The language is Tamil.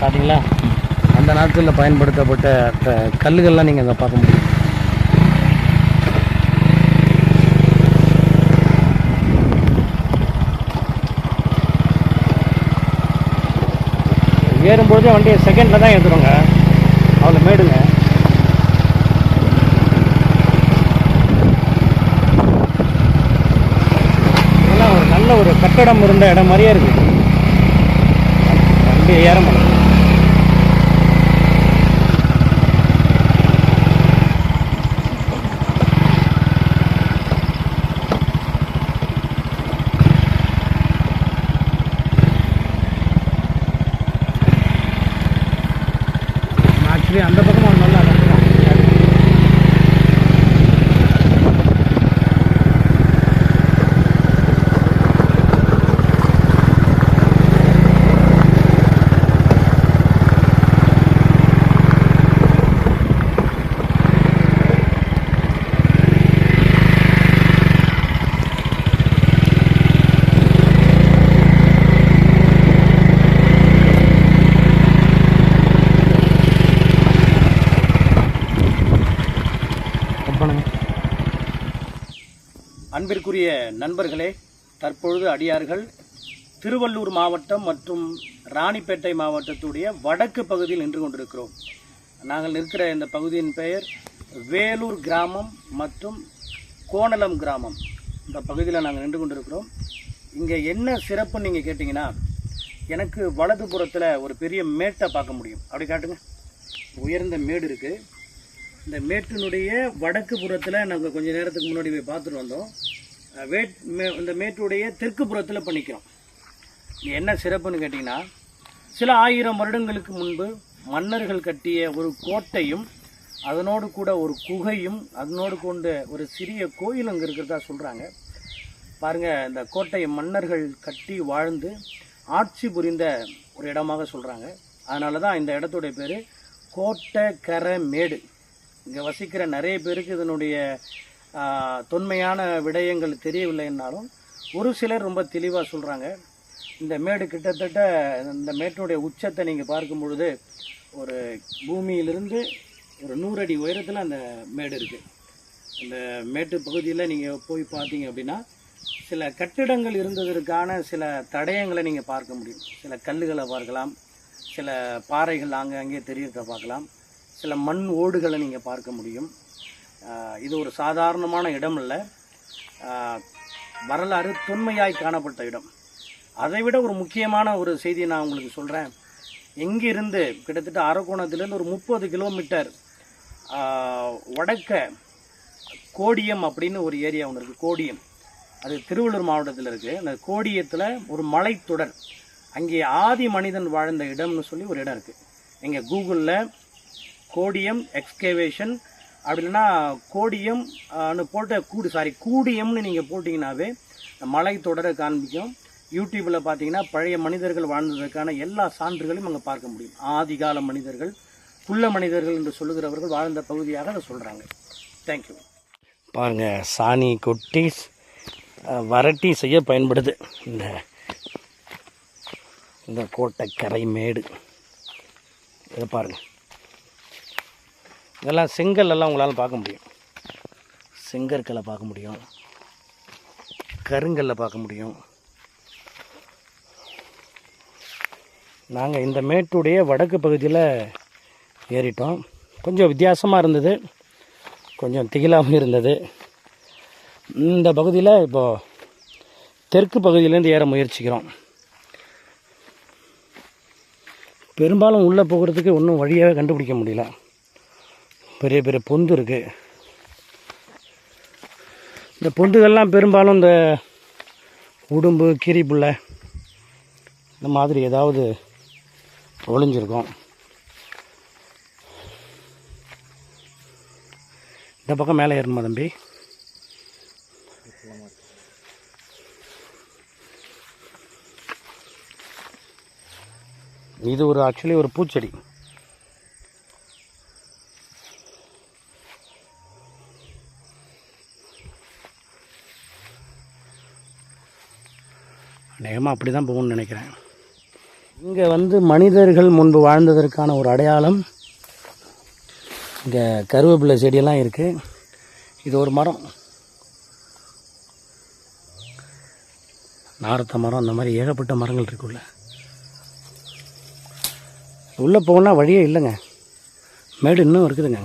பார்த்தீங்களா அந்த நாட்களில் பயன்படுத்தப்பட்ட கல்லுகள்லாம் நீங்கள் அங்கே பார்க்க முடியும். ஏறும்போதே வண்டியை செகண்டில் தான் ஏற்றுறோங்க அவ்வளோ மேடுங்க. இதெல்லாம் ஒரு நல்ல ஒரு கட்டடம் இருந்த இடம் மாதிரியே இருக்கு. வண்டி ஏற முடியல ஆக்சுவலி அந்த பக்கம் ஒரு நல்ல இடம் அன்பிற்குரிய நண்பர்களே தற்பொழுது அடியார்கள் திருவள்ளூர் மாவட்டம் மற்றும் ராணிப்பேட்டை மாவட்டத்துடைய வடக்கு பகுதியில் நின்று கொண்டிருக்கிறோம். நாங்கள் இருக்கிற இந்த பகுதியின் பெயர் வேலூர் கிராமம் மற்றும் கோணலம் கிராமம். இந்த பகுதியில் நாங்கள் நின்று கொண்டிருக்கிறோம். இங்கே என்ன சிறப்புன்னு நீங்கள் கேட்டிங்கன்னா எனக்கு வலதுபுறத்தில் ஒரு பெரிய மேட்டை பார்க்க முடியும். அப்படி காட்டுங்க. உயர்ந்த மேடு இருக்குது இந்த மேட்டினுடைய வடக்கு புறத்தில் நாங்கள் கொஞ்ச நேரத்துக்கு முன்னாடி போய் பார்த்துட்டு வந்தோம். வேட் மே- இந்த மேட்டுடைய தெற்கு புறத்தில் பண்ணிக்கிறோம். என்ன சிறப்புன்னு கேட்டிங்கன்னா சில ஆயிரம் வருடங்களுக்கு முன்பு மன்னர்கள் கட்டிய ஒரு கோட்டையும் அதனோடு கூட ஒரு குகையும் அதனோடு கொண்ட ஒரு சிறிய கோயில் அங்கே இருக்கிறதா சொல்கிறாங்க பாருங்கள் இந்த கோட்டையை மன்னர்கள் கட்டி வாழ்ந்து ஆட்சி புரிந்த ஒரு இடமாக சொல்கிறாங்க அதனால தான் இந்த இடத்துடைய பேர் கோட்டை கரை மேடு. இங்கே வசிக்கிற நிறைய பேருக்கு இதனுடைய தொன்மையான விடயங்கள் தெரியவில்லைன்னாலும் ஒரு சிலர் ரொம்ப தெளிவாக சொல்கிறாங்க இந்த மேடு கிட்டத்தட்ட இந்த மேட்டினுடைய உச்சத்தை நீங்கள் பார்க்கும் பொழுது ஒரு பூமியிலிருந்து ஒரு நூறு அடி உயரத்தில் அந்த மேடு இருக்குது இந்த மேட்டு பகுதியில் நீங்கள் போய் பார்த்தீங்க அப்படின்னா சில கட்டிடங்கள் இருந்ததற்கான சில தடயங்களை நீங்கள் பார்க்க முடியும். சில கல்லுகளை பார்க்கலாம் சில பாறைகள் அங்கே அங்கேயே தெரியறத பார்க்கலாம். சில மண் ஓடுகளை நீங்கள் பார்க்க முடியும். இது ஒரு சாதாரணமான இடம் இல்லை வரலாறு தொன்மையாய் காணப்பட்ட இடம். அதை விட ஒரு முக்கியமான ஒரு செய்தியை நான் உங்களுக்கு சொல்கிறேன் எங்கிருந்து கிட்டத்தட்ட அரக்கோணத்திலேருந்து ஒரு முப்பது கிலோமீட்டர் வடக்க கோடியம் அப்படின்னு ஒரு ஏரியா ஒன்று இருக்குது கோடியம். அது திருவள்ளூர் மாவட்டத்தில் இருக்குது அந்த கோடியத்தில் ஒரு மலைத்தொடர். அங்கே ஆதி மனிதன் வாழ்ந்த இடம்னு சொல்லி ஒரு இடம் இருக்குது எங்கள் கூகுளில் கோடியம் எக்ஸ்கேவேஷன் அப்படி இல்லைன்னா கோடியம் போட்ட கூடு சாரி கூடியம்னு நீங்கள் போட்டிங்கனாவே மலை மலைத்தொடரை காண்பிக்கும். யூடியூப்பில் பார்த்தீங்கன்னா பழைய மனிதர்கள் வாழ்ந்ததற்கான எல்லா சான்றுகளையும் அங்கே பார்க்க முடியும். ஆதிகால மனிதர்கள் புல்ல மனிதர்கள் என்று சொல்லுகிறவர்கள் வாழ்ந்த பகுதியாக அதை சொல்கிறாங்க தேங்க்யூ பாருங்கள் சாணி கொட்டி வரட்டி செய்ய பயன்படுது. இந்த இந்த கோட்டைக்கரை மேடு இதை பாருங்கள் இதெல்லாம் செங்கல் எல்லாம் உங்களால் பார்க்க முடியும். செங்கற்களை பார்க்க முடியும். கருங்கல்ல பார்க்க முடியும். நாங்கள் இந்த மேட்டுடைய வடக்கு பகுதியில் ஏறிட்டோம். கொஞ்சம் வித்தியாசமாக இருந்தது. கொஞ்சம் திகிலாகவும் இருந்தது. இந்த பகுதியில் இப்போது தெற்கு பகுதியிலேருந்து ஏற முயற்சிக்கிறோம். பெரும்பாலும் உள்ளே போகிறதுக்கு ஒன்றும் வழியாகவே கண்டுபிடிக்க முடியல. பெரிய பெரிய பொந்து இருக்குது இந்த பொந்துகள்லாம் பெரும்பாலும் இந்த உடும்பு கீரி கீரிப்புள்ள இந்த மாதிரி ஏதாவது ஒளிஞ்சிருக்கும். இந்த பக்கம் மேலே ஏறணுமா தம்பி? இது ஒரு ஆக்சுவலி ஒரு பூச்செடி. அநேகமாக அப்படி தான் போகணும்னு நினைக்கிறேன். இங்கே வந்து மனிதர்கள் முன்பு வாழ்ந்ததற்கான ஒரு அடையாளம் இங்கே கருவேப்பிலை செடியெல்லாம் இருக்குது இது ஒரு மரம். நாரத்த மரம் அந்த மாதிரி ஏகப்பட்ட மரங்கள் இருக்குள்ள உள்ளே. போனால் வழியே இல்லைங்க. மேடு இன்னும் இருக்குதுங்க.